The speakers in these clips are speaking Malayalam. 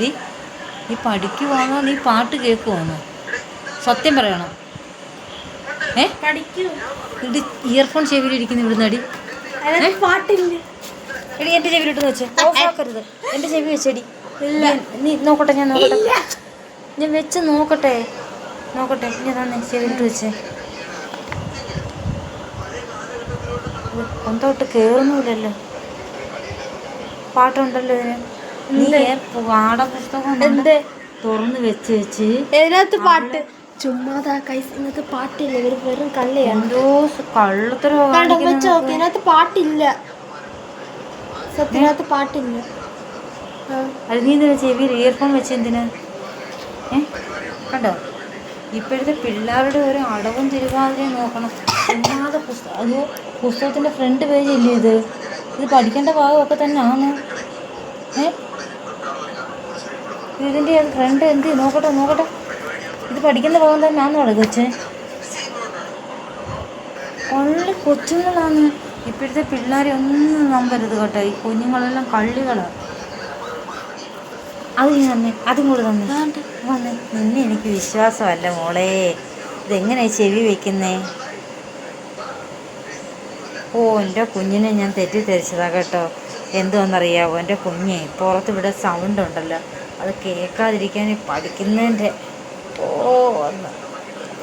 ഡി നീ പഠിക്കുവാണോ? നീ പാട്ട് കേൾക്കുവാണോ? സത്യം പറയണം. ഏ? പഠിക്കൂ. ഇയർഫോൺ ചെവിയിലിരിക്കുന്നു ഇവിടുന്ന് അടി പാട്ടില്ല. എടി എന്റെ വെച്ചേ. വെച്ച് ഓഫാക്കരുത് എന്റെ ചെവി വെച്ചടി ഇല്ല. നീ നോക്കട്ടെ ഞാൻ നോക്കട്ടെ. ഞാൻ വെച്ച് നോക്കട്ടെ. നോക്കട്ടെ. ഞാൻ തന്നെ ഇട്ട് വെച്ചേ. കൊന്തോട്ട് കേറുന്നില്ലല്ലോ പാട്ടുണ്ടല്ലോ ഇതിന്. പാഠപുസ്തകം എന്ത്? തുറന്ന് വെച്ച് വെച്ച് ഇതിനകത്ത് പാട്ട്? ചുമ്മാതാ കൈസ് ഇന്നത്തെ പാട്ടില്ല. ഇവർ വെറും കള്ളയാണ് എന്തോ കള്ളത്തരോ ഇതിനകത്ത് പാട്ടില്ല. സത്യനകത്ത് പാട്ടില്ല. അത് നീ എന്തിനാ ചെവിയിൽ ഇയർഫോൺ വെച്ച് എന്തിനാ? ഏ? കണ്ടോ? ഇപ്പോഴത്തെ പിള്ളേരുടെ ഒരു അടവും തിരുവാതിരയും നോക്കണം. ചുമ്മാതെ പുസ്തകം പുസ്തകത്തിന്റെ പുസ്തകത്തിന്റെ ഫ്രണ്ട് പേജ് ഇല്ലേ ഇത്? ഇത് പഠിക്കേണ്ട ഭാഗമൊക്കെ തന്നെ ആണ് ഏ? ഇതിന്റെ ഫ്രണ്ട് എന്ത്? നോക്കട്ടെ നോക്കട്ടെ. ഇത് പഠിക്കുന്ന ഭാഗം തന്നെ ആണെന്നോടെ കൊച്ചേ. കള്ളി കൊച്ചുങ്ങളാണ്. ഇപ്പോഴത്തെ പിള്ളേരെ ഒന്നും നമ്പരുത് കേട്ടോ. ഈ കുഞ്ഞുങ്ങളെല്ലാം കള്ളികളാണ് അത് ഞാൻ തന്നെ അതും കൂടെ തന്നെ. വന്ന്. നിന്നെ എനിക്ക് വിശ്വാസമല്ല മോളെ. ഇതെങ്ങനെ ചെവി വെക്കുന്നേ? ഓ എന്റെ കുഞ്ഞിനെ ഞാൻ തെറ്റിദ്ധരിച്ചതാ കേട്ടോ. എന്തുവെന്നറിയാവോ? എന്റെ കുഞ്ഞെ പുറത്ത് ഇവിടെ സൗണ്ട് ഉണ്ടല്ലോ. അത് കേൾക്കാതിരിക്കാൻ പഠിക്കുന്നതിന്റെ ഓ ഒന്ന്.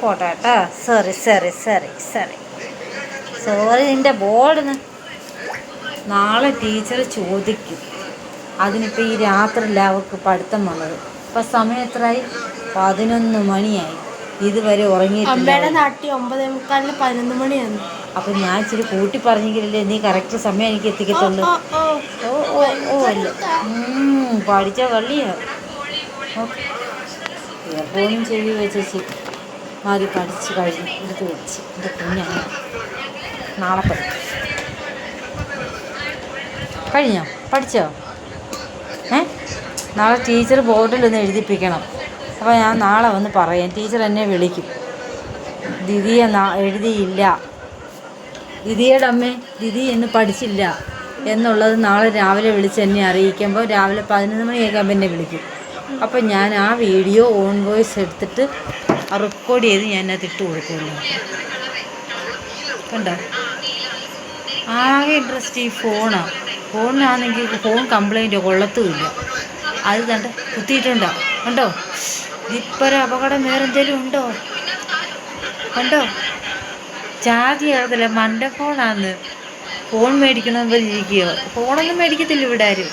പോട്ടെ കേട്ടോ. Sorry sorry sorry sorry sorry നിന്റെ ബോർഡിന് നാളെ ടീച്ചർ ചോദിക്കും. അതിനിപ്പോൾ ഈ രാത്രിയില്ല അവർക്ക് പഠിത്തം വന്നത്. ഇപ്പം സമയം എത്രയായി പതിനൊന്ന് മണിയായി. ഇതുവരെ ഉറങ്ങിയിട്ടില്ല. അമ്മയുടെ നാട്ടിൽ ഒമ്പതേ മുക്കാലിന് പതിനൊന്ന് മണിയാണ്. അപ്പൊ ഞാൻ ഇച്ചിരി കൂട്ടി പറഞ്ഞെങ്കിലല്ലേ നീ കറക്റ്റ് സമയം എനിക്ക് എത്തിക്കത്തുള്ളൂ. ഓ ഓ ഓ. ഓ ഓ അല്ല? ഉം, പഠിച്ച വള്ളിയാ. എപ്പോഴും ചെവി വെച്ചി മാറി പഠിച്ച് കഴിഞ്ഞു എടുത്ത് വെച്ച്. എന്റെ കുഞ്ഞാണ് നാളെ പഠിക്കും. കഴിഞ്ഞോ? പഠിച്ചോ? ഏ? നാളെ ടീച്ചർ ബോർഡിൽ ഒന്ന് എഴുതിപ്പിക്കണം. അപ്പോൾ ഞാൻ നാളെ വന്ന് പറയാം. ടീച്ചർ എന്നെ വിളിക്കും. ദിദിയെ നാ- എഴുതിയില്ല. ദിദിയുടെ അമ്മേ ദിദി എന്ന് പഠിച്ചില്ല എന്നുള്ളത് നാളെ രാവിലെ വിളിച്ച് എന്നെ അറിയിക്കുമ്പോൾ രാവിലെ പതിനൊന്ന് മണിയൊക്കെ എന്നെ വിളിക്കും. അപ്പോൾ ഞാൻ ആ വീഡിയോ ഓൺ വോയിസ് എടുത്തിട്ട് റെക്കോർഡ് ചെയ്ത് ഞാൻ അത് ഇട്ട് കൊടുക്കുന്നു. കണ്ടോ? ആകെ ഇൻട്രസ്റ്റ് ഈ ഫോണാണ് ഫോണിനാണെങ്കിൽ ഫോൺ കംപ്ലൈന്റോ കൊള്ളത്തുമില്ല. അത് കണ്ട കുത്തിയിട്ടുണ്ടോ? കണ്ടോ? ഇതിപ്പൊരു അപകടം വേറെ എന്തെങ്കിലും ഉണ്ടോ? കണ്ടോ? ചാർജ് ചെയ്യാറില്ല മണ്ട ഫോണാന്ന് ഫോൺ മേടിക്കണമെന്ന് ഇരിക്കുകയോ ഫോണൊന്നും മേടിക്കത്തില്ല ഇവിടെ ആരും.